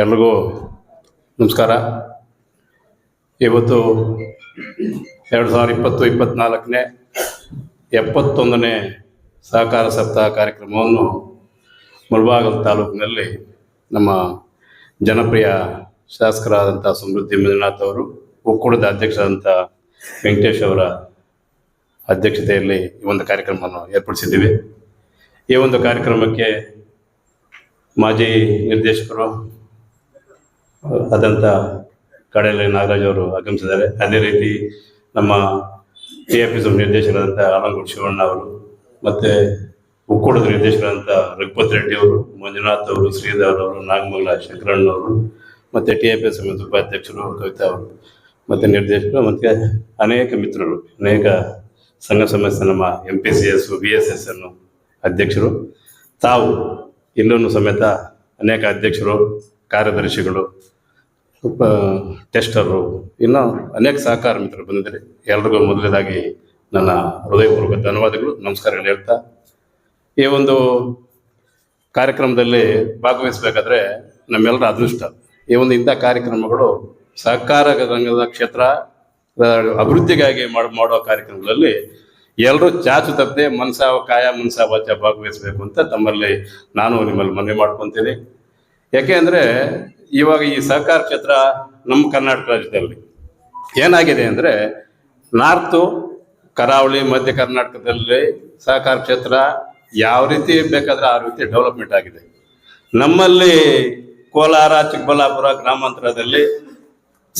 ಎಲ್ರಿಗೂ ನಮಸ್ಕಾರ. ಇವತ್ತು ಎರಡು ಸಾವಿರದ ಇಪ್ಪತ್ತು ಇಪ್ಪತ್ತ್ನಾಲ್ಕನೇ ಎಪ್ಪತ್ತೊಂದನೇ ಸಹಕಾರ ಸಪ್ತಾಹ ಕಾರ್ಯಕ್ರಮವನ್ನು ಮುಳಬಾಗಲ್ ತಾಲೂಕಿನಲ್ಲಿ ನಮ್ಮ ಜನಪ್ರಿಯ ಶಾಸಕರಾದಂಥ ಸಮೃದ್ಧಿ ಮಂಜುನಾಥ್ ಅವರು, ಒಕ್ಕೂಟದ ಅಧ್ಯಕ್ಷರಾದಂಥ ವೆಂಕಟೇಶ್ ಅವರ ಅಧ್ಯಕ್ಷತೆಯಲ್ಲಿ ಈ ಒಂದು ಕಾರ್ಯಕ್ರಮವನ್ನು ಏರ್ಪಡಿಸಿದ್ದೀವಿ. ಈ ಒಂದು ಕಾರ್ಯಕ್ರಮಕ್ಕೆ ಮಾಜಿ ನಿರ್ದೇಶಕರು ಆದಂಥ ಕಡೆಯಲ್ಲಿ ನಾಗರಾಜ್ ಅವರು ಆಗಮಿಸಿದ್ದಾರೆ. ಅದೇ ರೀತಿ ನಮ್ಮ ಟಿ ಎಫ್ ಎಸ್ ನಿರ್ದೇಶಕರಾದಂಥ ಆಲಂಗೋಡ್ ಶಿವಣ್ಣ ಅವರು ಮತ್ತು ಒಕ್ಕೂಟದ ನಿರ್ದೇಶಕರಾದಂಥ ರಘುಪತ್ ರೆಡ್ಡಿ ಅವರು, ಮಂಜುನಾಥ್ ಅವರು, ಶ್ರೀಧರ್ ಅವರು, ನಾಗಮಂಗಲ ಶಂಕರಣ್ಣ ಅವರು ಮತ್ತು ಟಿ ಎಫ್ ಎಸ್ ಉಪಾಧ್ಯಕ್ಷರು ಕವಿತಾ ಅವರು ಮತ್ತು ನಿರ್ದೇಶಕರು ಮತ್ತು ಅನೇಕ ಮಿತ್ರರು, ಅನೇಕ ಸಂಘ ಸಂಸ್ಥೆ ನಮ್ಮ M P C S B S S ಅನ್ನು ಅಧ್ಯಕ್ಷರು. ತಾವು ಇಲ್ಲೂ ಸಮೇತ ಅನೇಕ ಅಧ್ಯಕ್ಷರು, ಕಾರ್ಯದರ್ಶಿಗಳು ಟೆಸ್ಟರು, ಇನ್ನೂ ಅನೇಕ ಸಹಕಾರ ಮಿತ್ರರು ಬಂದಿದ್ದಾರೆ. ಎಲ್ರಿಗೂ ಮೊದಲನೇದಾಗಿ ನನ್ನ ಹೃದಯಪೂರ್ವಕ ಧನ್ಯವಾದಗಳು. ನಮಸ್ಕಾರಗಳು ಹೇಳ್ತಾ, ಈ ಒಂದು ಕಾರ್ಯಕ್ರಮದಲ್ಲಿ ಭಾಗವಹಿಸಬೇಕಾದ್ರೆ ನಮ್ಮೆಲ್ಲರ ಅದೃಷ್ಟ. ಈ ಒಂದು ಇಂಥ ಕಾರ್ಯಕ್ರಮಗಳು ಸಹಕಾರ ರಂಗದ ಕ್ಷೇತ್ರ, ಅಭಿವೃದ್ಧಿಗಾಗಿ ಮಾಡೋ, ಮಾಡುವ ಕಾರ್ಯಕ್ರಮಗಳಲ್ಲಿ ಎಲ್ಲರೂ ಚಾಚು ತಪ್ಪದೆ ಮನಸಾವ ಕಾಯ, ಮನಸ ವಾಚ ಭಾಗವಹಿಸಬೇಕು ಅಂತ ತಮ್ಮಲ್ಲಿ ನಾನು ನಿಮ್ಮಲ್ಲಿ ಮನವಿ ಮಾಡ್ಕೊತೀನಿ. ಯಾಕೆ ಅಂದರೆ ಇವಾಗ ಈ ಸಹಕಾರ ಕ್ಷೇತ್ರ ನಮ್ಮ ಕರ್ನಾಟಕ ರಾಜ್ಯದಲ್ಲಿ ಏನಾಗಿದೆ ಅಂದರೆ ನಾರ್ತು, ಕರಾವಳಿ, ಮಧ್ಯ ಕರ್ನಾಟಕದಲ್ಲಿ ಸಹಕಾರ ಕ್ಷೇತ್ರ ಯಾವ ರೀತಿ ಬೇಕಾದ್ರೆ ಆ ರೀತಿ ಡೆವಲಪ್ಮೆಂಟ್ ಆಗಿದೆ. ನಮ್ಮಲ್ಲಿ ಕೋಲಾರ, ಚಿಕ್ಕಬಳ್ಳಾಪುರ ಗ್ರಾಮಾಂತರದಲ್ಲಿ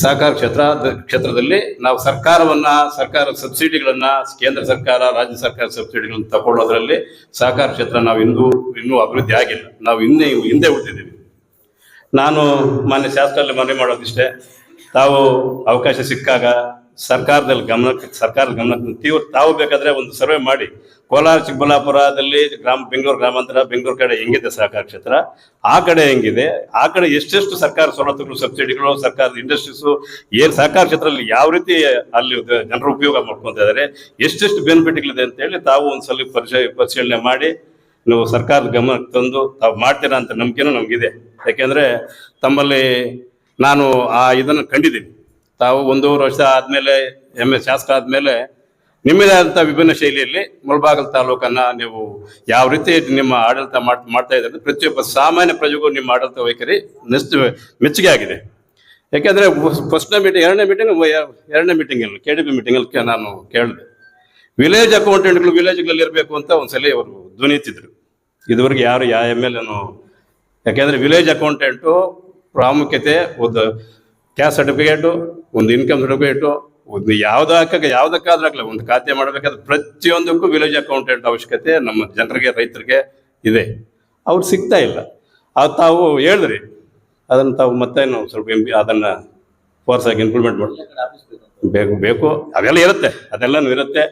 ಸಹಕಾರ ಕ್ಷೇತ್ರ ಕ್ಷೇತ್ರದಲ್ಲಿ ನಾವು ಸರ್ಕಾರವನ್ನ, ಸರ್ಕಾರ ಸಬ್ಸಿಡಿಗಳನ್ನ ಕೇಂದ್ರ ಸರ್ಕಾರ, ರಾಜ್ಯ ಸರ್ಕಾರ ಸಬ್ಸಿಡಿಗಳನ್ನ ತಗೊಳ್ಳೋದ್ರಲ್ಲಿ ಸಹಕಾರ ಕ್ಷೇತ್ರ ನಾವು ಇಂದು, ಇನ್ನೂ ಅಭಿವೃದ್ಧಿ ಆಗಿಲ್ಲ. ನಾವು ಹಿಂದೆ ಹಿಂದೆ ಉಳಿದಿದ್ದೀವಿ. ನಾನು ಮಾನ್ಯ ಶಾಸಕರಲ್ಲಿ ಮನವಿ ಮಾಡೋದಿಷ್ಟೇ. ತಾವು ಅವಕಾಶ ಸಿಕ್ಕಾಗ ಸರ್ಕಾರದಲ್ಲಿ ಗಮನಕ್ಕೆ, ಸರ್ಕಾರದ ಗಮನಕ್ಕೆ ತೀವ್ರ ತಾವು ಬೇಕಾದರೆ ಒಂದು ಸರ್ವೆ ಮಾಡಿ. ಕೋಲಾರ, ಚಿಕ್ಕಬಳ್ಳಾಪುರದಲ್ಲಿ ಗ್ರಾಮ, ಬೆಂಗಳೂರು ಗ್ರಾಮಾಂತರ, ಬೆಂಗಳೂರು ಕಡೆ ಹೆಂಗಿದೆ ಸಹಕಾರ ಕ್ಷೇತ್ರ? ಆ ಕಡೆ ಹೆಂಗಿದೆ? ಆ ಕಡೆ ಎಷ್ಟೆಷ್ಟು ಸರ್ಕಾರ ಸವಲತ್ತುಗಳು, ಸಬ್ಸಿಡಿಗಳು, ಸರ್ಕಾರದ ಇಂಡಸ್ಟ್ರೀಸು, ಏನು ಸಹಕಾರ ಕ್ಷೇತ್ರದಲ್ಲಿ ಯಾವ ರೀತಿ ಅಲ್ಲಿ ಜನರು ಉಪಯೋಗ ಮಾಡ್ಕೊಂತ ಇದ್ದಾರೆ ಎಷ್ಟೆಷ್ಟು ಬೆನಿಫಿಟ್ಗಳಿದೆ ಅಂತ ಹೇಳಿ ತಾವು ಒಂದ್ಸಲ ಪರಿಚಯ ಪರಿಶೀಲನೆ ಮಾಡಿ ನೀವು ಸರ್ಕಾರದ ಗಮನಕ್ಕೆ ತಂದು ತಾವು ಮಾಡ್ತೀರಾ ಅಂತ ನಂಬಿಕೆನೂ ನಮಗಿದೆ. ಯಾಕೆಂದರೆ ತಮ್ಮಲ್ಲಿ ನಾನು ಆ ಇದನ್ನು ಕಂಡಿದ್ದೀನಿ. ತಾವು ಒಂದೂವರೆ ವರ್ಷ ಆದಮೇಲೆ ಎಂ ಎಸ್ ಶಾಸಕ ಆದಮೇಲೆ ನಿಮ್ಮದೇ ಆದಂಥ ವಿಭಿನ್ನ ಶೈಲಿಯಲ್ಲಿ ಮುಳಬಾಗಲ್ ತಾಲೂಕನ್ನ ನೀವು ಯಾವ ರೀತಿ ನಿಮ್ಮ ಆಡಳಿತ ಮಾಡ್, ಮಾಡ್ತಾ ಇದ್ದಾರೆ ಪ್ರತಿಯೊಬ್ಬ ಸಾಮಾನ್ಯ ಪ್ರಜೆಗೂ ನಿಮ್ಮ ಆಡಳಿತ ವೈಖರಿ ನಿಶ್ಚ ಮೆಚ್ಚುಗೆ ಆಗಿದೆ. ಯಾಕೆಂದ್ರೆ ಫಸ್ಟ್ನೇ ಮೀಟಿಂಗ್ ಎರಡನೇ ಮೀಟಿಂಗ್ ಎರಡನೇ ಮೀಟಿಂಗಲ್ಲಿ ಕೆ ಡಿ ಪಿ ಮೀಟಿಂಗಲ್ಲಿ ನಾನು ಕೇಳಿದೆ. ವಿಲೇಜ್ ಅಕೌಂಟೆಂಟ್ಗಳು ವಿಲೇಜ್ಗಳಲ್ಲಿ ಇರಬೇಕು ಅಂತ ಒಂದ್ಸಲ ಅವರು ಧ್ವನಿ ಎತ್ತಿದ್ರು ಇದುವರೆಗೆ ಯಾರು ಯಾವ ಎಂ ಎಲ್ ಎನು ಯಾಕೆಂದ್ರೆ ವಿಲೇಜ್ ಅಕೌಂಟೆಂಟು ಪ್ರಾಮುಖ್ಯತೆ ಒಂದು ಕ್ಯಾಸ್ಟ್ ಸರ್ಟಿಫಿಕೇಟು ಒಂದು ಇನ್ಕಮ್ ಸರ್ಟಿಫಿಕೇಟು ಒಂದು ಯಾವ್ದಕ್ಕ ಯಾವ್ದಕ್ಕಾದ್ರೂ ಆಗಲಿ, ಒಂದು ಖಾತೆ ಮಾಡಬೇಕಾದ್ರೆ ಪ್ರತಿಯೊಂದಕ್ಕೂ ವಿಲೇಜ್ ಅಕೌಂಟೆಂಟ್ ಅವಶ್ಯಕತೆ ನಮ್ಮ ಜನರಿಗೆ, ರೈತರಿಗೆ ಇದೆ. ಅವ್ರು ಸಿಗ್ತಾ ಇಲ್ಲ. ಅದು ತಾವು ಹೇಳಿದ್ರಿ, ಅದನ್ನು ತಾವು ಮತ್ತೇನು ಸ್ವಲ್ಪ ಎಂ ಪಿ ಅದನ್ನು ಫೋರ್ಸ್ ಆಗಿ ಇಂಪ್ಲಿಮೆಂಟ್ ಮಾಡಿ ಬೇಕು ಬೇಕು. ಅದೆಲ್ಲ ಇರುತ್ತೆ, ಅದೆಲ್ಲನೂ ಇರುತ್ತೆ.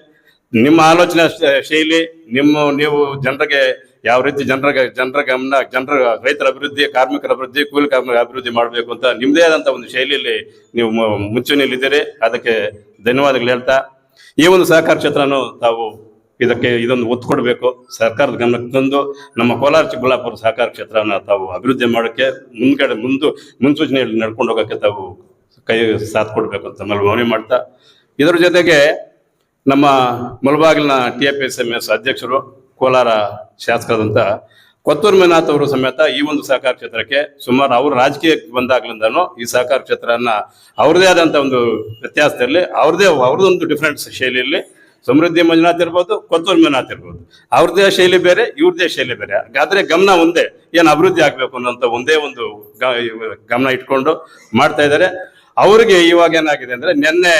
ನಿಮ್ಮ ಆಲೋಚನೆ ಶೈಲಿ, ನಿಮ್ಮ, ನೀವು ಜನರಿಗೆ ಯಾವ ರೀತಿ ಜನರ ಜನರ ಗಮನ, ಜನರ ರೈತರ ಅಭಿವೃದ್ಧಿ, ಕಾರ್ಮಿಕರ ಅಭಿವೃದ್ಧಿ, ಕೂಲಿ ಕಾರ್ಮಿಕರ ಅಭಿವೃದ್ಧಿ ಮಾಡಬೇಕು ಅಂತ ನಿಮ್ಮದೇ ಆದಂಥ ಒಂದು ಶೈಲಿಯಲ್ಲಿ ನೀವು ಮುಂಚೂಣಿಯಲ್ಲಿದ್ದೀರಿ. ಅದಕ್ಕೆ ಧನ್ಯವಾದಗಳು ಹೇಳ್ತಾ, ಈ ಒಂದು ಸಹಕಾರ ಕ್ಷೇತ್ರನೂ ತಾವು ಇದಕ್ಕೆ ಇದೊಂದು ಒತ್ತು ಕೊಡಬೇಕು. ಸರ್ಕಾರದ ಗಮನಕ್ಕೆ ತಂದು ನಮ್ಮ ಕೋಲಾರ ಚಿಕ್ಕಬಳ್ಳಾಪುರ ಸಹಕಾರ ಕ್ಷೇತ್ರನ ತಾವು ಅಭಿವೃದ್ಧಿ ಮಾಡೋಕ್ಕೆ ಮುಂದ್ಗಡೆ ಮುಂದು ಮುನ್ಸೂಚನೆಯಲ್ಲಿ ನಡ್ಕೊಂಡು ಹೋಗೋಕ್ಕೆ ತಾವು ಕೈ ಸಾಥ್ ಕೊಡಬೇಕು ಅಂತ ಮನವಿ ಮಾಡ್ತಾ, ಇದರ ಜೊತೆಗೆ ನಮ್ಮ ಮಲಬಾಗಿಲಿನ T F S M S ಅಧ್ಯಕ್ಷರು ಕೋಲಾರ ಶಾಸಕರಾದಂಥ ಕೊತ್ತೂರು ಮೇನಾಥ್ ಅವರು ಸಮೇತ ಈ ಒಂದು ಸಹಕಾರ ಕ್ಷೇತ್ರಕ್ಕೆ ಸುಮಾರು ಅವರು ರಾಜಕೀಯಕ್ಕೆ ಬಂದಾಗ್ಲಿಂದನೂ ಈ ಸಹಕಾರ ಕ್ಷೇತ್ರನ ಅವ್ರದೇ ಆದಂಥ ಒಂದು ವ್ಯತ್ಯಾಸದಲ್ಲಿ ಅವ್ರದೇ ಅವ್ರದ್ದೊಂದು ಡಿಫ್ರೆಂಟ್ ಶೈಲಿಯಲ್ಲಿ ಸಮೃದ್ಧಿ ಮಂಜುನಾಥ್ ಇರ್ಬೋದು, ಕೊತ್ತೂರು ಮೇನಾಥ್ ಇರ್ಬೋದು. ಅವ್ರದೇ ಶೈಲಿ ಬೇರೆ, ಇವ್ರದೇ ಶೈಲಿ ಬೇರೆ. ಆದ್ರೆ ಗಮನ ಒಂದೇ, ಏನು ಅಭಿವೃದ್ಧಿ ಆಗ್ಬೇಕು ಅನ್ನೋಂಥ ಒಂದೇ ಒಂದು ಗಮನ ಇಟ್ಕೊಂಡು ಮಾಡ್ತಾ ಇದ್ದಾರೆ. ಅವರಿಗೆ ಇವಾಗ ಏನಾಗಿದೆ ಅಂದ್ರೆ, ನಿನ್ನೆ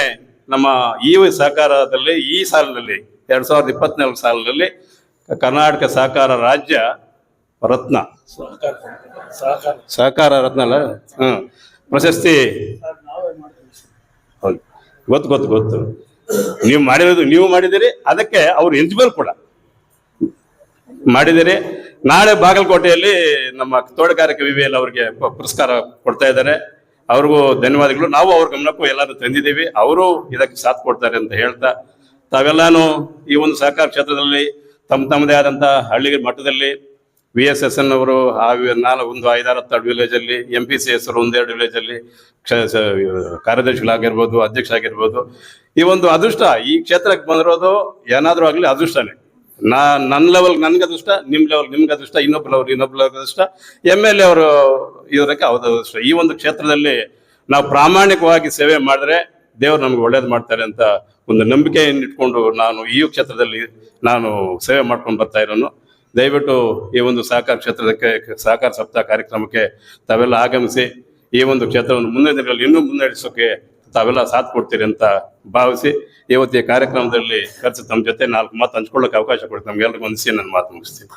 ನಮ್ಮ ಈ ಸಹಕಾರದಲ್ಲಿ ಈ ಸಾಲಿನಲ್ಲಿ, ಎರಡ್ ಸಾವಿರದ ಇಪ್ಪತ್ನಾಲ್ಕು ಸಾಲಿನಲ್ಲಿ ಕರ್ನಾಟಕ ಸಹಕಾರ ರಾಜ್ಯ ರತ್ನ. ಸಹಕಾರ. ರತ್ನ ಅಲ್ಲ? ಪ್ರಶಸ್ತಿ. ಹೌದು. ಗೊತ್ತು ಗೊತ್ತು ಗೊತ್ತು. ನೀವು ಮಾಡಿರೋದು ನೀವು ಮಾಡಿದಿರಿ ಅದಕ್ಕೆ ಅವ್ರು ಎಲಿಜಿಬಲ್ ಕೂಡ. ಮಾಡಿದಿರಿ ನಾಳೆ ಬಾಗಲಕೋಟೆಯಲ್ಲಿ ನಮ್ಮ ತೋಟಗಾರಿಕೆ ವಿವಿಯಲ್ಲಿ ಅವ್ರಿಗೆ ಪುರಸ್ಕಾರ ಕೊಡ್ತಾ ಇದ್ದಾರೆ. ಅವ್ರಿಗೂ ಧನ್ಯವಾದಗಳು. ನಾವು ಅವ್ರ ಗಮನಕ್ಕೂ ಎಲ್ಲರೂ ತಂದಿದ್ದೀವಿ. ಅವರು ಇದಕ್ಕೆ ಸಾಥ್ ಕೊಡ್ತಾರೆ ಅಂತ ಹೇಳ್ತಾ ತಾವೆಲ್ಲಾನು ಈ ಒಂದು ಸಹಕಾರ ಕ್ಷೇತ್ರದಲ್ಲಿ ತಮ್ಮ ತಮ್ಮದೇ ಆದಂಥ ಹಳ್ಳಿ ಮಟ್ಟದಲ್ಲಿ ವಿ ಎಸ್ ಎಸ್ ಎನ್ ಅವರು ಆ ನಾಲ್ಕು ಒಂದು ಐದಾರು ಹತ್ತು ವಿಲೇಜ್ ಅಲ್ಲಿ ಎಂ ಪಿ ಸಿ ಎಸ್ ಅವರು ಒಂದೆರಡು ವಿಲೇಜ್ ಅಲ್ಲಿ ಕ್ಷ- ಸ- ಕಾರ್ಯದರ್ಶಿಗಳಾಗಿರ್ಬೋದು ಅಧ್ಯಕ್ಷ ಆಗಿರ್ಬೋದು. ಈ ಒಂದು ಅದೃಷ್ಟ, ಈ ಕ್ಷೇತ್ರಕ್ಕೆ ಬಂದಿರೋದು ಏನಾದರೂ ಆಗಲಿ ಅದೃಷ್ಟನೇ. ನಾ ನನ್ನ ಲೆವೆಲ್ ನನ್ಗೆ ಅದೃಷ್ಟ ನಿಮ್ಮ ಲೆವೆಲ್ ನಿಮ್ಗೆ ಅದೃಷ್ಟ ಇನ್ನೊಬ್ಬ ಲೆವೆಲ್ ಇನ್ನೊಬ್ಬ ಲೆವೆಲ್ ಅದೃಷ್ಟ. ಎಂ ಎಲ್ ಎ ಅವರು ಇದಕ್ಕೆ ಅದೃಷ್ಟ. ಈ ಒಂದು ಕ್ಷೇತ್ರದಲ್ಲಿ ನಾವು ಪ್ರಾಮಾಣಿಕವಾಗಿ ಸೇವೆ ಮಾಡಿದ್ರೆ ದೇವ್ರು ನಮ್ಗೆ ಒಳ್ಳೇದು ಮಾಡ್ತಾರೆ ಅಂತ ಒಂದು ನಂಬಿಕೆಯನ್ನು ಇಟ್ಕೊಂಡು ನಾನು ಈ ಕ್ಷೇತ್ರದಲ್ಲಿ ನಾನು ಸೇವೆ ಮಾಡ್ಕೊಂಡು ಬರ್ತಾ ಇರೋನು. ದಯವಿಟ್ಟು ಈ ಒಂದು ಸಹಕಾರ ಕ್ಷೇತ್ರಕ್ಕೆ, ಸಹಕಾರ ಸಪ್ತಾಹ ಕಾರ್ಯಕ್ರಮಕ್ಕೆ ತಾವೆಲ್ಲ ಆಗಮಿಸಿ ಈ ಒಂದು ಕ್ಷೇತ್ರವನ್ನು ಮುಂದಿನ ದಿನಗಳಲ್ಲಿ ಇನ್ನೂ ಮುನ್ನಡೆಸೋಕೆ ತಾವೆಲ್ಲ ಸಾಥ್ ಕೊಡ್ತೀರಿ ಅಂತ ಭಾವಿಸಿ ಇವತ್ತಿನ ಕಾರ್ಯಕ್ರಮದಲ್ಲಿ ಖರ್ಚು ತಮ್ಮ ಜೊತೆ ನಾಲ್ಕು ಮಾತು ಹಂಚ್ಕೊಳ್ಳೋಕೆ ಅವಕಾಶ ಕೊಡ್ತೀನಿ ನಮ್ಗೆಲ್ರಿಗೂ ಒಂದಿಸಿ ನನ್ನ ಮಾತು ಮುಗಿಸ್ತೀನಿ.